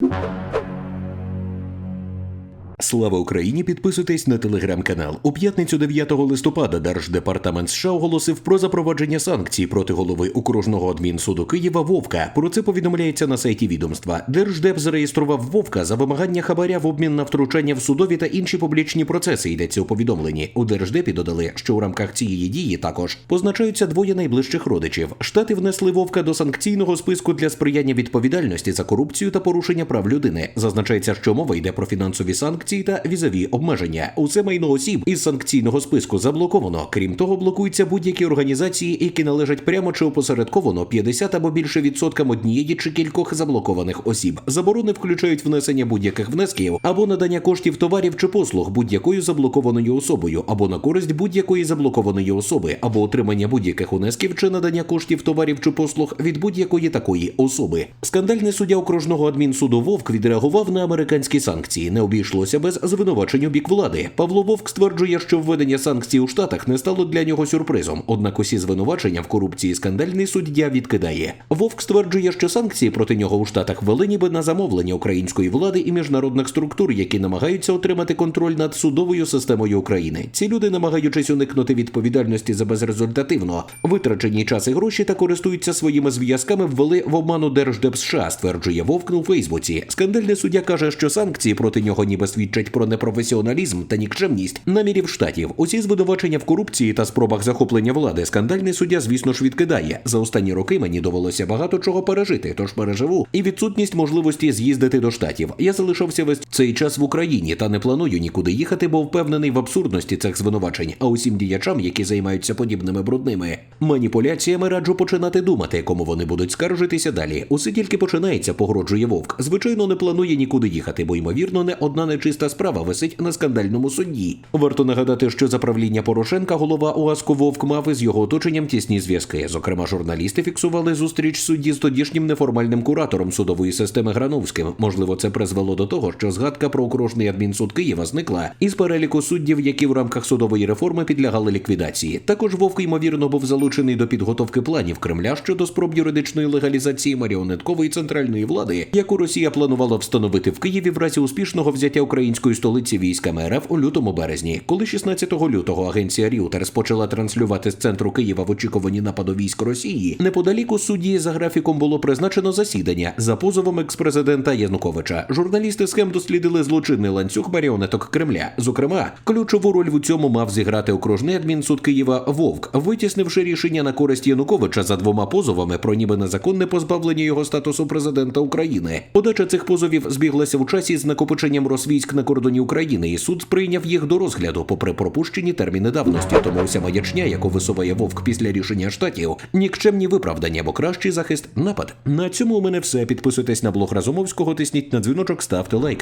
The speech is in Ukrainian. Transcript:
you. Слава Україні! Підписуйтесь на телеграм-канал. У п'ятницю 9 листопада Держдепартамент США оголосив про запровадження санкцій проти голови окружного адмінсуду Києва Вовка. Про це повідомляється на сайті відомства. Держдеп зареєстрував Вовка за вимагання хабаря в обмін на втручання в судові та інші публічні процеси. Йдеться у повідомленні. У Держдепі додали, що у рамках цієї дії також позначаються двоє найближчих родичів. Штати внесли Вовка до санкційного списку для сприяння відповідальності за корупцію та порушення прав людини. Зазначається, що мова йде про фінансові санкції та візові обмеження. Усе майно осіб із санкційного списку заблоковано. Крім того, блокуються будь-які організації, які належать прямо чи опосередковано 50 або більше відсоткам однієї чи кількох заблокованих осіб. Заборони включають внесення будь-яких внесків або надання коштів товарів чи послуг будь-якою заблокованою особою, або на користь будь-якої заблокованої особи, або отримання будь-яких внесків чи надання коштів товарів чи послуг від будь-якої такої особи. Скандальний суддя окружного адмінсуду Вовк відреагував на американські санкції. Не обійшлося без звинувачень у бік влади. Павло Вовк стверджує, що введення санкцій у штатах не стало для нього сюрпризом. Однак усі звинувачення в корупції скандальний суддя відкидає. Вовк стверджує, що санкції проти нього у штатах ввели ніби на замовлення української влади і міжнародних структур, які намагаються отримати контроль над судовою системою України. Ці люди, намагаючись уникнути відповідальності за безрезультативно витрачені час і гроші та користуються своїми зв'язками, ввели в обману Держдеп США, стверджує Вовк у Фейсбуці. Скандальний суддя каже, що санкції проти нього ніби свідчать про непрофесіоналізм та нікчемність намірів штатів. Усі звинувачення в корупції та спробах захоплення влади. Скандальний суддя, звісно ж, відкидає. За останні роки мені довелося багато чого пережити, тож переживу і відсутність можливості з'їздити до штатів. Я залишався весь цей час в Україні та не планую нікуди їхати, бо впевнений в абсурдності цих звинувачень. А усім діячам, які займаються подібними брудними маніпуляціями, раджу починати думати, кому вони будуть скаржитися далі. Усе тільки починається, погроджує вовк. Звичайно, не планує нікуди їхати, бо ймовірно, не одна нечиста справа висить на скандальному судді. Варто нагадати, що за правління Порошенка голова ОАСКО Вовк мав із його оточенням тісні зв'язки. Зокрема, журналісти фіксували зустріч судді з тодішнім неформальним куратором судової системи Грановським. Можливо, це призвело до того, що згадка про окружний адмінсуд Києва зникла із переліку суддів, які в рамках судової реформи підлягали ліквідації. Також Вовк ймовірно був залучений до підготовки планів Кремля щодо спроб юридичної легалізації маріонеткової центральної влади, яку Росія планувала встановити в Києві в разі успішного взяття української столиці військами РФ у лютому березні. Коли 16 лютого агенція Reuters почала транслювати з центру Києва в очікуванні нападу військ Росії, неподалік у суді за графіком було призначено засідання за позовом експрезидента Януковича. Журналісти схем дослідили злочинний ланцюг маріонеток Кремля. Зокрема, ключову роль в цьому мав зіграти окружний адмінсуд Києва Вовк, витіснивши рішення на користь Януковича за двома позовами про ніби незаконне позбавлення його статусу президента України. Подача цих позовів збіглася в часі з накопиченням росвійськ на кордоні України, і суд сприйняв їх до розгляду, попри пропущені терміни давності. Тому вся маячня, яку висуває Вовк після рішення штатів, нікчемні виправдання, бо кращий захист напад. На цьому у мене все. Підписуйтесь на блог Разумовського, тисніть на дзвіночок, ставте лайк.